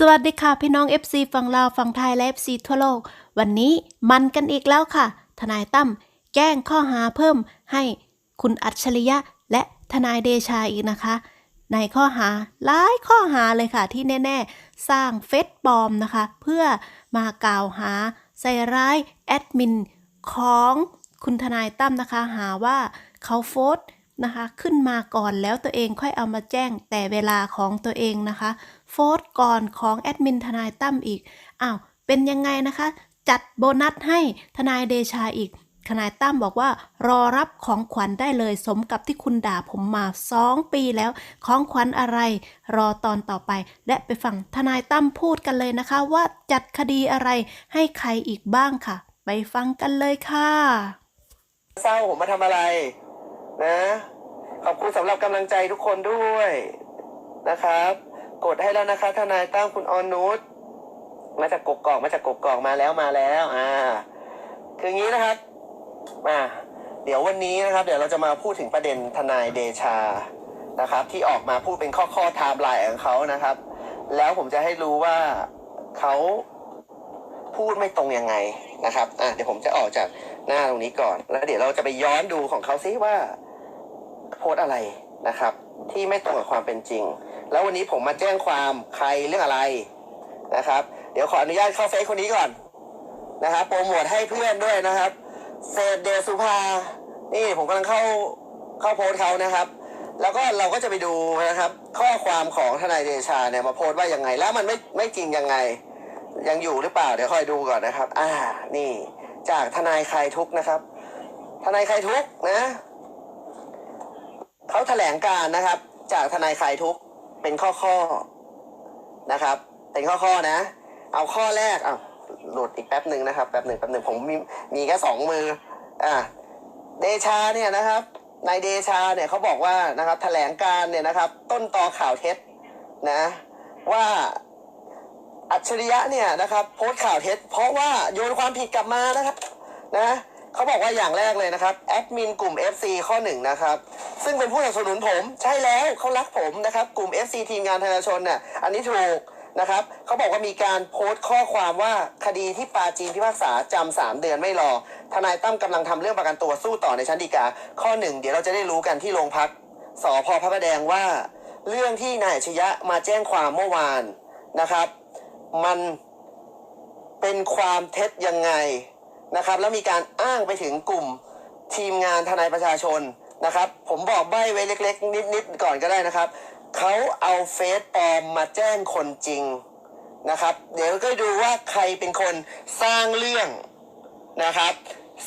สวัสดีค่ะพี่น้อง FC ฝั่งลาวฝั่งไทยและ FC ทั่วโลก วันนี้มันกันอีกแล้วค่ะ ทนายตั้มแจ้งข้อหาเพิ่มให้คุณอัจฉริยะและทนายเดชาอีกนะคะ ในข้อหาหลายข้อหาเลยค่ะ ที่แน่ ๆ สร้างเฟซปลอมนะคะ เพื่อมากล่าวหาใส่ร้ายแอดมินของคุณทนายตั้มนะคะ หาว่าเขาโฟสต์นะคะ ขึ้นมาก่อนแล้วตัวเองค่อยเอามาแจ้งแต่เวลาของตัวเองนะคะ โฟสก่อนของแอดมินทนายตั้มอีก อ้าว เป็นยังไงนะคะ จัดโบนัสให้ทนายเดชาอีกทนายตั้มบอกว่ารอรับของขวัญได้เลยสมกับที่คุณด่าผมมาสองปีแล้ว ของขวัญอะไร รอตอนต่อไป และไปฟังทนายตั้มพูดกันเลยนะคะ ว่าจัดคดีอะไรให้ใครอีกบ้างค่ะ ไปฟังกันเลยค่ะเศร้าผมมาทำอะไร นะ ขอบคุณสำหรับกำลังใจทุกคนด้วยนะครับ กดให้แล้วนะคะ ทนายตั้มคุณออนนุชมาจากกกอกมาจากกกอกมาแล้วมาแล้ว อ่า คืออย่างนี้นะครับอ่าเดี๋ยววันนี้นะครับ เดี๋ยวเราจะมาพูดถึงประเด็นทนายเดชานะครับ ที่ออกมาพูดเป็นข้อข้อไทม์ไลน์ของเขานะครับ แล้วผมจะให้รู้ว่าเขาพูดไม่ตรงยังไงนะครับอะเดี๋ยวผมจะออกจากหน้าตรงนี้ก่อน แล้วเดี๋ยวเราจะไปย้อนดูของเขาซิว่าโพสอะไรนะครับ ที่ไม่ตรงกับความเป็นจริง แล้ววันนี้ผมมาแจ้งความใครเรื่องอะไรนะครับ เดี๋ยวขออนุญาตเข้าเฟซคนนี้ก่อนนะครับโปรโมทให้เพื่อนด้วยนะครับเศษเดสุภา นี่ผมกำลังเข้าเข้าโพสเขานะครับ แล้วก็เราก็จะไปดูนะครับ ข้อความของทนายเดชาเนี่ยมาโพสว่ายังไง แล้วมันไม่ไม่จริงยังไง ยังอยู่หรือเปล่าเดี๋ยวคอยดูก่อนนะครับ อ่า นี่ จากทนายใคลายทุกนะครับ ทนายใคลายทุกนะเขาแถลงการนะครับ จากทนายใคลายทุก เป็นข้อข้อนะครับ เป็นข้อข้อนะ เอาข้อแรกเอาหลุดอีกแป๊บหนึ่งนะครับแป๊บหนึ่งแป๊บหนึ่งผมมีมีแค่สองมืออ่าเดชาเนี่ยนะครับนายเดชาเนี่ยเขาบอกว่านะครับแถลงการเนี่ยนะครับ ต้นตอข่าวเท็จนะว่าอัจฉริยะเนี่ยนะครับ โพสต์ข่าวเท็จ เพราะว่าโยนความผิดกลับมานะครับนะ เขาบอกว่าอย่างแรกเลยนะครับแอดมินกลุ่ม FC ข้อหนึ่งนะครับซึ่งเป็นผู้สนับสนุนผมใช่แล้วเขารักผมนะครับกลุ่ม FC ทีมงานธนาชนเนี่ยอันนี้ถูกนะครับเขาบอกว่ามีการโพสต์ข้อความว่าคดีที่ปาจีนพิพากษาจำสามเดือนไม่รอ ทนายตั้มกำลังทำเรื่องประกันตัวสู้ต่อในชั้นฎีกา ข้อหนึ่งเดี๋ยวเราจะได้รู้กันที่โรงพักสพพระประแดงว่า เรื่องที่นายอัจฉริยะมาแจ้งความเมื่อวานนะครับ มันเป็นความเท็จยังไง นะครับ แล้วมีการอ้างไปถึงกลุ่มทีมงานทนายประชาชนนะครับ ผมบอกใบ้ไว้เล็ก ๆ นิดๆก่อนก็ได้นะครับเขาเอาเฟซปลอมมาแจ้งคนจริงนะครับ เดี๋ยวก็ดูว่าใครเป็นคนสร้างเรื่องนะครับ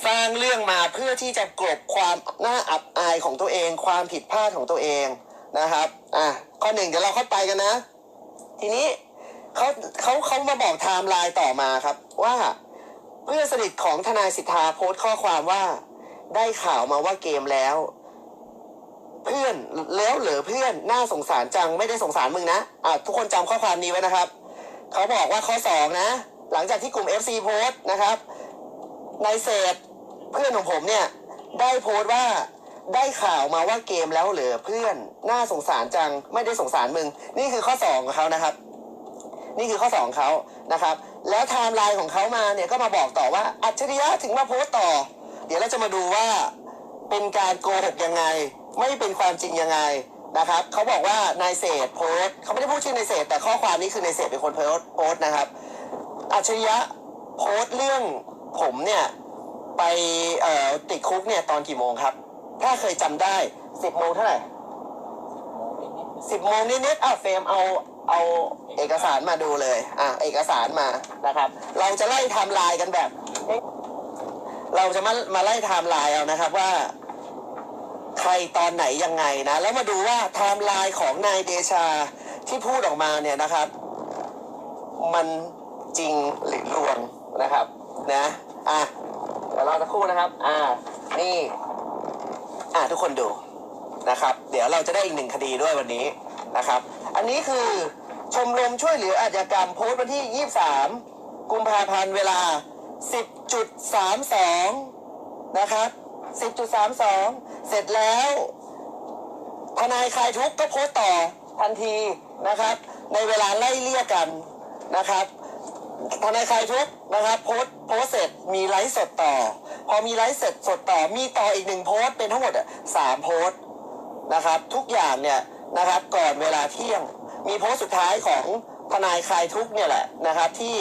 สร้างเรื่องมาเพื่อที่จะกลบความน่าอับอายของตัวเอง ความผิดพลาดของตัวเองนะครับอะข้อหนึ่งเดี๋ยวเราเข้าไปกันนะ ทีนี้เขาเขาเขามาบอกไทม์ไลน์ต่อมาครับว่า เพื่อนสนิทของทนายสิทธาโพสต์ข้อความว่า ได้ข่าวมาว่าเกมแล้ว เพื่อนแล้วเหลือเพื่อนน่าสงสารจังไม่ได้สงสารมึงนะอะทุกคนจำข้อความนี้ไว้นะครับ เขาบอกว่าข้อสองนะ หลังจากที่กลุ่ม FC โพสต์นะครับในเศษเพื่อนของผมเนี่ย ได้โพสต์ว่าได้ข่าวมาว่าเกมแล้วเหลือเพื่อนน่าสงสารจังไม่ได้สงสารมึง นี่คือข้อสองของเขานะครับ นี่คือข้อสองเขานะครับ แล้วไทม์ไลน์ของเขามาเนี่ยก็มาบอกต่อว่าอัจฉริยะถึงมาโพสต์ต่อ เดี๋ยวเราจะมาดูว่าเป็นการโกหกยังไง ไม่เป็นความจริงยังไงนะครับเขาบอกว่านายเศษโพสต์เขาไม่ได้พูดชื่อนายเศษแต่ข้อความนี้คือนายเศษเป็นคนโพสต์โพสต์นะครับอัจฉริยะโพสต์เรื่องผมเนี่ยไปเอ่อติดคุกเนี่ยตอนกี่โมงครับ ถ้าเคยจำได้สิบโมงเท่าไหร่สิบโมงนิดๆอะเฟรมเอา เอาเอกสารมาดูเลยอะเอกสารมานะครับ เราจะไล่ไทม์ไลน์กันแบบ เราจะมามาไล่ไทม์ไลน์เอานะครับว่า ใครตอนไหนยังไงนะ แล้วมาดูว่าไทม์ไลน์ของนายเดชาที่พูดออกมาเนี่ยนะครับ มันจริงหรือลวงนะครับ นะอะเดี๋ยวรอสักครู่นะครับ อ่า นี่ อะทุกคนดูนะครับ เดี๋ยวเราจะได้อีกหนึ่งคดีด้วยวันนี้นะครับ อันนี้คือ ชมรมช่วยเหลืออาชญากรรมโพสต์วันที่ 23 กุมภาพันธ์เวลา 10.32 นะครับ 10.32 เสร็จแล้วทนายคลายทุกข์ก็โพสต์ต่อทันทีนะครับ ในเวลาไล่เลี่ยกันนะครับทนายคลายทุกข์นะครับโพสต์โพสเสร็จมีไลฟ์สดต่อ พอมีไลฟ์เสร็จสดต่อมีต่ออีกหนึ่งโพสต์เป็นทั้งหมดสามโพสต์นะครับ ทุกอย่างเนี่ย นะครับ ก่อนเวลาเที่ยง มีโพสต์สุดท้ายของทนายคลายทุกเนี่ยแหละนะครับ ที่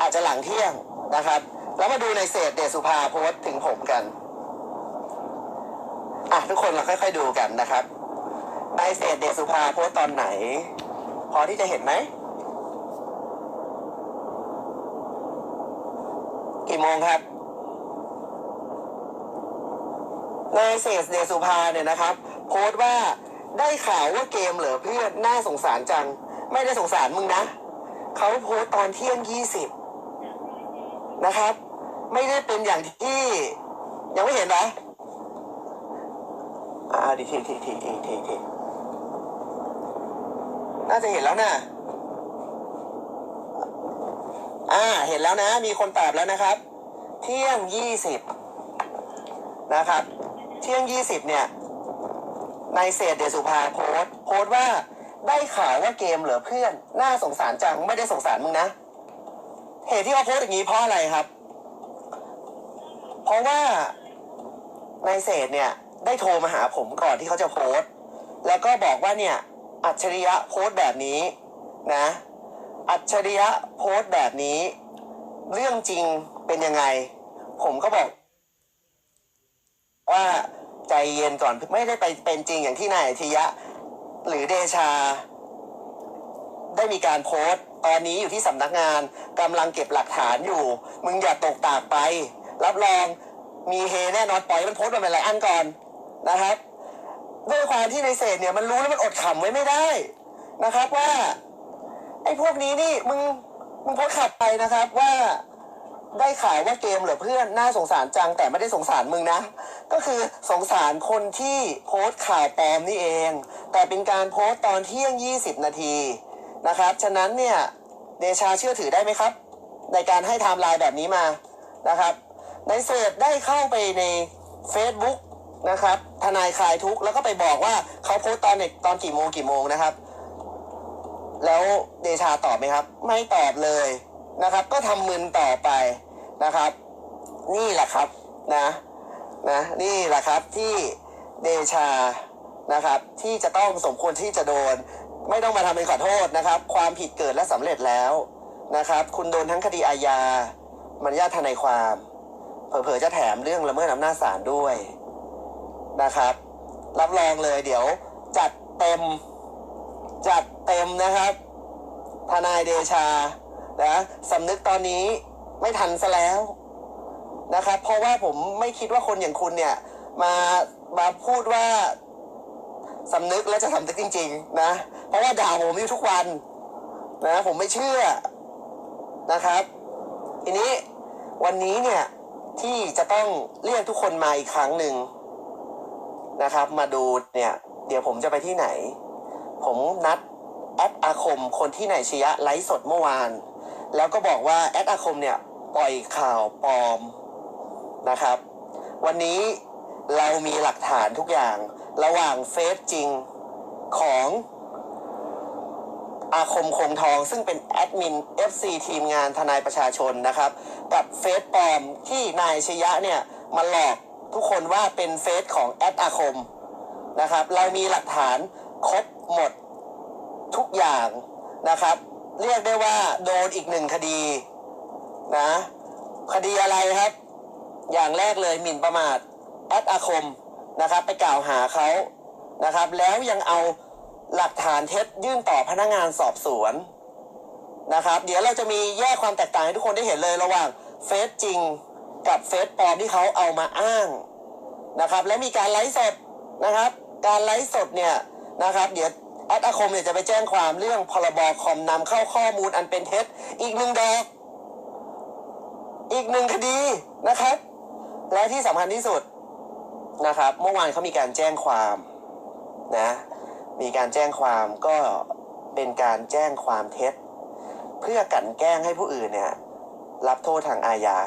อาจจะหลังเที่ยงนะครับ แล้วมาดูในเศษเดชสุภาโพสต์ถึงผมกันอะทุกคนเราค่อยๆดูกันนะครับในเศษเดชสุภาโพสต์ตอนไหน พอที่จะเห็นไหมกี่โมงครับนายเศษเดชสุภาเนี่ยนะครับ โพสต์ว่า ได้ข่าวว่าเกมเหลือเพื่อนน่าสงสารจัง ไม่ได้สงสารมึงนะ เขาโพสต์ตอนเที่ยงยี่สิบนะครับ ไม่ได้เป็นอย่างที่ ยังไม่เห็นเหรออ่าดีทีทีทีทีทีทีน่าจะเห็นแล้วนะอ่า เห็นแล้วนะ มีคนตอบแล้วนะครับ เที่ยงยี่สิบนะครับ เที่ยงยี่สิบเนี่ย ในเศษเดชสุภาโพสต์โพสต์ว่าได้ข่าวว่าเกมเหลือเพื่อน น่าสงสารจังไม่ได้สงสารมึงนะ เหตุที่เขาโพสต์อย่างนี้เพราะอะไรครับ เพราะว่าในเศษเนี่ยได้โทรมาหาผมก่อนที่เขาจะโพสต์ แล้วก็บอกว่าเนี่ย อัจฉริยะโพสต์แบบนี้นะ อัจฉริยะโพสต์แบบนี้ เรื่องจริงเป็นยังไง ผมก็บอกว่า ใจเย็นก่อนไม่ได้ไปเป็นจริงอย่างที่นายอธิยะ หรือเดชา ได้มีการโพสต์ ตอนนี้อยู่ที่สำนักงานกำลังเก็บหลักฐานอยู่ มึงอย่าตกตากไป รับรองมีเฮแน่นอนปล่อยมันโพสต์มาเป็นหลายอันก่อนนะครับด้วยความที่ในเศษเนี่ยมันรู้แล้วมันอดขำไว้ไม่ได้นะครับว่าไอ้พวกนี้นี่มึงมึงโพสต์ขับไปนะครับว่า ได้ข่าวว่าเกมเหลือเพื่อนน่าสงสารจังแต่ไม่ได้สงสารมึงนะ ก็คือสงสารคนที่โพสต์ข่าวปลอมนี่เอง แต่เป็นการโพสต์ตอนเที่ยง 20 นาทีนะครับ ฉะนั้นเนี่ยเดชาเชื่อถือได้ไหมครับ ในการให้ไทม์ไลน์แบบนี้มานะครับ ในเศษได้เข้าไปใน Facebook นะครับทนายคลายทุกแล้วก็ไปบอกว่าเขาโพสต์ตอนเน็ตตอนกี่โมงกี่โมงนะครับ แล้วเดชาตอบไหมครับ ไม่ตอบเลย นะครับ ก็ทำมึนต่อไปนะครับ นี่แหละครับนะนะนี่แหละครับที่เดชานะครับที่จะต้องสมควรที่จะโดน ไม่ต้องมาทำเป็นขอโทษนะครับ ความผิดเกิดและสำเร็จแล้วนะครับ คุณโดนทั้งคดีอาญามันญาตทนายความ เผลอๆจะแถมเรื่องละเมิดอำนาจศาลด้วยนะครับ รับรองเลยเดี๋ยวจัดเต็ม จัดเต็มนะครับ ทนายเดชา นะสำนึกตอนนี้ไม่ทันซะแล้วนะครับเพราะว่าผมไม่คิดว่าคนอย่างคุณเนี่ย มามาพูดว่าสำนึกและจะสำนึกจริง ๆ นะ เพราะว่าด่าผมอยู่ทุกวันนะ ผมไม่เชื่อนะครับ ทีนี้วันนี้เนี่ยที่จะต้องเรียกทุกคนมาอีกครั้งหนึ่งนะครับ มาดูเนี่ย เดี๋ยวผมจะไปที่ไหน ผมนัดแอดอาคมคนที่นายชยะไลฟ์สดเมื่อวาน แล้วก็บอกว่าแอดอาคมเนี่ยปล่อยข่าวปลอมนะครับ วันนี้เรามีหลักฐานทุกอย่างระหว่างเฟซจริงของอาคมคงทองซึ่งเป็นแอดมิน FC ทีมงานทนายประชาชนนะครับ กับเฟซปลอมที่นายชยะเนี่ยมาหลอกทุกคนว่าเป็นเฟซของแอดอาคมนะครับ เรามีหลักฐานครบหมดทุกอย่างนะครับ เรียกได้ว่าโดนอีกหนึ่งคดีนะ คดีอะไรครับ อย่างแรกเลยหมิ่นประมาทแอดอาคมนะครับ ไปกล่าวหาเขานะครับ แล้วยังเอาหลักฐานเท็จยื่นต่อพนักงานสอบสวนนะครับ เดี๋ยวเราจะมีแยกความแตกต่างให้ทุกคนได้เห็นเลยระหว่างเฟซจริงกับเฟซปลอมที่เขาเอามาอ้างนะครับ และมีการไลฟ์สดนะครับ การไลฟ์สดเนี่ยนะครับ เดี๋ยว แอดอาคมเนี่ยจะไปแจ้งความเรื่องพรบคอมนำเข้าข้อมูลอันเป็นเท็จ อีกหนึ่งดอกอีกหนึ่งคดีนะครับ และที่สำคัญที่สุดนะครับ เมื่อวานเขามีการแจ้งความนะ มีการแจ้งความก็เป็นการแจ้งความเท็จ เพื่อกันแกล้งให้ผู้อื่นเนี่ยรับโทษทางอาญา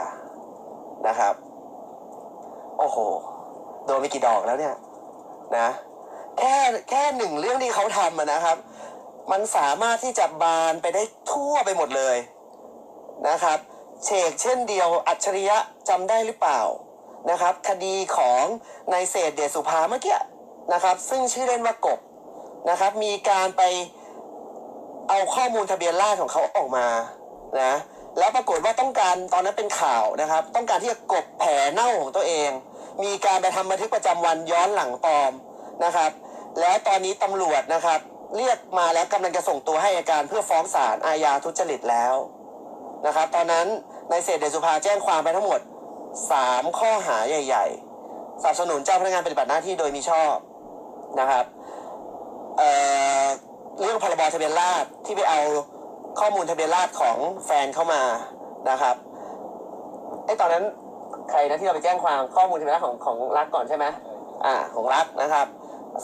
นะครับ โอ้โห โดนไปกี่ดอกแล้วเนี่ยนะ แค่แค่หนึ่งเรื่องที่เขาทำอะนะครับ มันสามารถที่จะบานไปได้ทั่วไปหมดเลยนะครับเชกเช่นเดียวอัจฉริยะจำได้หรือเปล่านะครับ คดีของนายเศษเดชสุภาเมื่อกี้นะครับ ซึ่งชื่อเล่นว่ากบนะครับ มีการไปเอาข้อมูลทะเบียนราษฎรของเขาออกมานะแล้วปรากฏว่าต้องการตอนนั้นเป็นข่าวนะครับ ต้องการที่จะกบแผลเน่าของตัวเอง มีการไปทำบันทึกประจำวันย้อนหลังปลอม นะครับ แล้วตอนนี้ตำรวจนะครับ เรียกมาแล้วกำลังจะส่งตัวให้อัยการเพื่อฟ้องศาลอาญาทุจริตแล้วนะครับ ตอนนั้นนายเศรษเดชสุภาแจ้งความไปทั้งหมด 3 ข้อหาใหญ่ๆสนับสนุนเจ้าพนักงานปฏิบัติหน้าที่โดยมิชอบนะครับเเรื่องพรบทะเบียนราษฎรที่ไปเอาข้อมูลทะเบียนราษฎรของแฟนเข้ามานะครับไอ้ตอนนั้นใครนะที่เราไปแจ้งความข้อมูลทะเบียนราษฎรของของรัฐก่อนใช่ไหมอ่าของรัฐนะครับ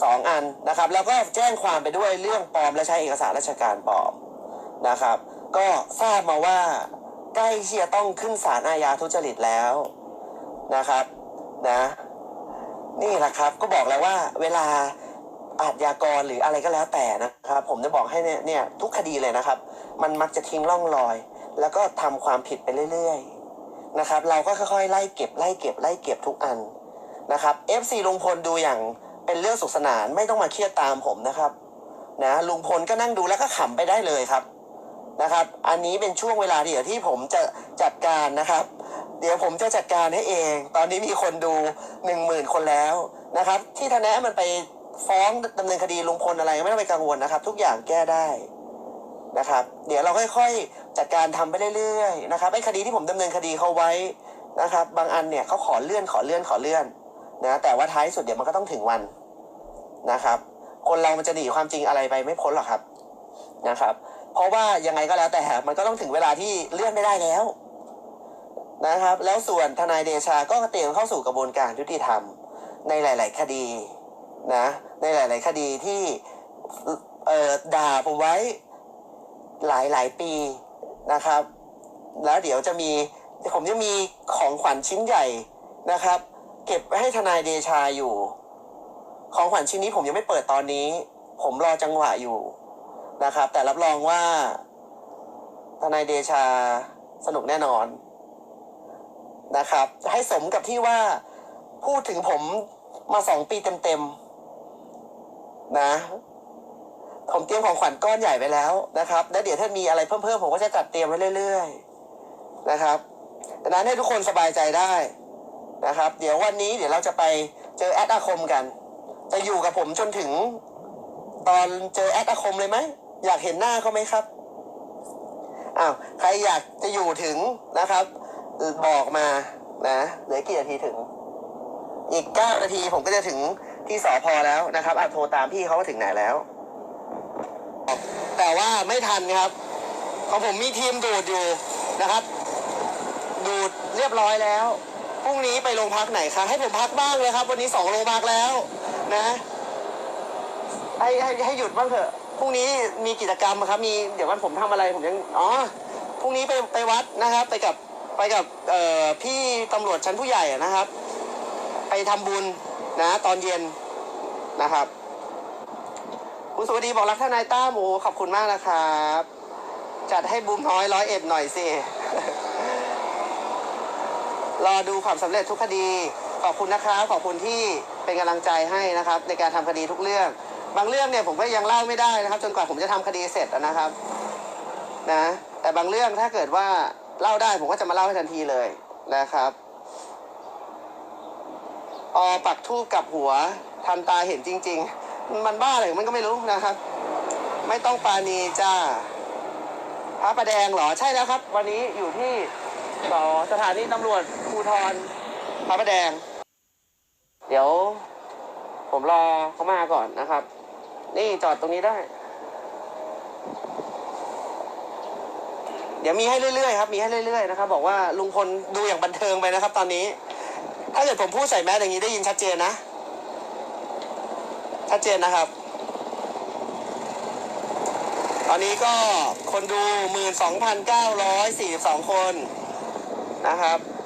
สองอันนะครับ แล้วก็แจ้งความไปด้วยเรื่องปลอมและใช้เอกสารราชการปลอมนะครับ ก็ทราบมาว่าใกล้ที่จะต้องขึ้นศาลอาญาทุจริตแล้วนะครับนะนี่แหละครับก็บอกแล้วว่าเวลาอาชญากรหรืออะไรก็แล้วแต่นะครับ ผมจะบอกให้เนี่ยเนี่ยทุกคดีเลยนะครับ มันมักจะทิ้งร่องรอย แล้วก็ทำความผิดไปเรื่อยๆนะครับ เราก็ค่อยๆไล่เก็บไล่เก็บไล่เก็บทุกอันนะครับ FC ลุงพลดูอย่าง เป็นเรื่องสุขสนานไม่ต้องมาเครียดตามผมนะครับ นะลุงพลก็นั่งดูแล้วก็ขำไปได้เลยครับนะครับ อันนี้เป็นช่วงเวลาเดี๋ยวที่ผมจะจัดการนะครับ เดี๋ยวผมจะจัดการให้เอง ตอนนี้มีคนดูหนึ่งหมื่นคนแล้วนะครับ ที่ทนายมันไปฟ้องดำเนินคดีลุงพลอะไรไม่ต้องไปกังวลนะครับ ทุกอย่างแก้ได้นะครับ เดี๋ยวเราค่อยๆจัดการทำไปเรื่อยๆนะครับไอ้คดีที่ผมดำเนินคดีเขาไว้นะครับ บางอันเนี่ยเขาขอเลื่อนขอเลื่อนขอเลื่อน นะแต่ว่าท้ายสุดเดี๋ยวมันก็ต้องถึงวันนะครับ คนเรามันจะหนีความจริงอะไรไปไม่พ้นหรอกครับนะครับ เพราะว่ายังไงก็แล้วแต่มันก็ต้องถึงเวลาที่เลื่อนไม่ได้แล้วนะครับ แล้วส่วนทนายเดชาก็เตรียมเข้าสู่กระบวนการยุติธรรมในหลาย ๆ คดีนะในหลาย ๆ คดีที่เอ่อด่าผมไว้หลายหลายๆปีนะครับ แล้วเดี๋ยวจะมีผมจะมีของขวัญชิ้นใหญ่นะครับ เก็บไว้ให้ทนายเดชาอยู่ ของขวัญชิ้นนี้ผมยังไม่เปิดตอนนี้ ผมรอจังหวะอยู่นะครับ แต่รับรองว่า ทนายเดชาสนุกแน่นอนนะครับ ให้สมกับที่ว่าพูดถึงผมมาสองปีเต็มๆนะ ผมเตรียมของขวัญก้อนใหญ่ไปแล้วนะครับ แล้วเดี๋ยวถ้ามีอะไรเพิ่มๆผมก็จะจัดเตรียมไว้เรื่อย ๆ นะครับดังนั้นให้ทุกคนสบายใจได้ นะครับ เดี๋ยววันนี้เดี๋ยวเราจะไปเจอแอดอาคมกัน จะอยู่กับผมจนถึง ตอนเจอแอดอาคมเลยไหมอยากเห็นหน้าเขาไหมครับอ้าวใครอยากจะอยู่ถึงนะครับ บอกมานะเหลือกี่นาทีถึง อีกเก้านาทีผมก็จะถึงที่สอพอแล้วนะครับอาโทรตามพี่เขาว่าถึงไหนแล้ว แต่ว่าไม่ทันครับของผมมีทีมดูดอยู่นะครับ ดูดเรียบร้อยแล้ว รุ่งนี้ไปโรงพักไหนคะให้ผมพักบ้างเลยครับ วันนี้สองโรงพักแล้วนะให้ให้ให้หยุดบ้างเถอะพรุ่งนี้มีกิจกรรมครับมีเดี๋ยววันผมทำอะไรผมยังอ๋อพรุ่งนี้ไปไปวัดนะครับ ไปกับไปกับเอ่อพี่ตำรวจชั้นผู้ใหญ่นะครับ ไปทำบุญนะ ตอนเย็นนะครับคุณสุวดีบอกรักทนายต้าหมูขอบคุณมากนะครับ จัดให้บูมน้อยร้อยเอ็ดหน่อยสิ รอดูความสำเร็จทุกคดี ขอบคุณนะครับขอบคุณที่เป็นกำลังใจให้นะครับ ในการทำคดีทุกเรื่อง บางเรื่องเนี่ยผมก็ยังเล่าไม่ได้นะครับ จนกว่าผมจะทำคดีเสร็จนะครับนะแต่บางเรื่องถ้าเกิดว่าเล่าได้ผมก็จะมาเล่าให้ทันทีเลยนะครับอปักทูบกับหัวทันตาเห็นจริง ๆ มันบ้าอะไรมันก็ไม่รู้นะครับ ไม่ต้องปาณีจ้าพระประแดงเหรอใช่แล้วครับ วันนี้อยู่ที่ สสถานีตำรวจภูธรพระประแดง เดี๋ยว ผมรอเขามาก่อนนะครับ นี่จอดตรงนี้ได้ เดี๋ยวมีให้เรื่อยๆครับมีให้เรื่อยๆนะครับ บอกว่าลุงพลดูอย่างบันเทิงไปนะครับ ตอนนี้ ถ้าเกิดผมพูดใส่แมสอย่างนี้ได้ยินชัดเจนนะชัดเจนนะครับ ตอนนี้ก็คนดูหมื่นสองพันเก้าร้อยสี่สองคน นะครับ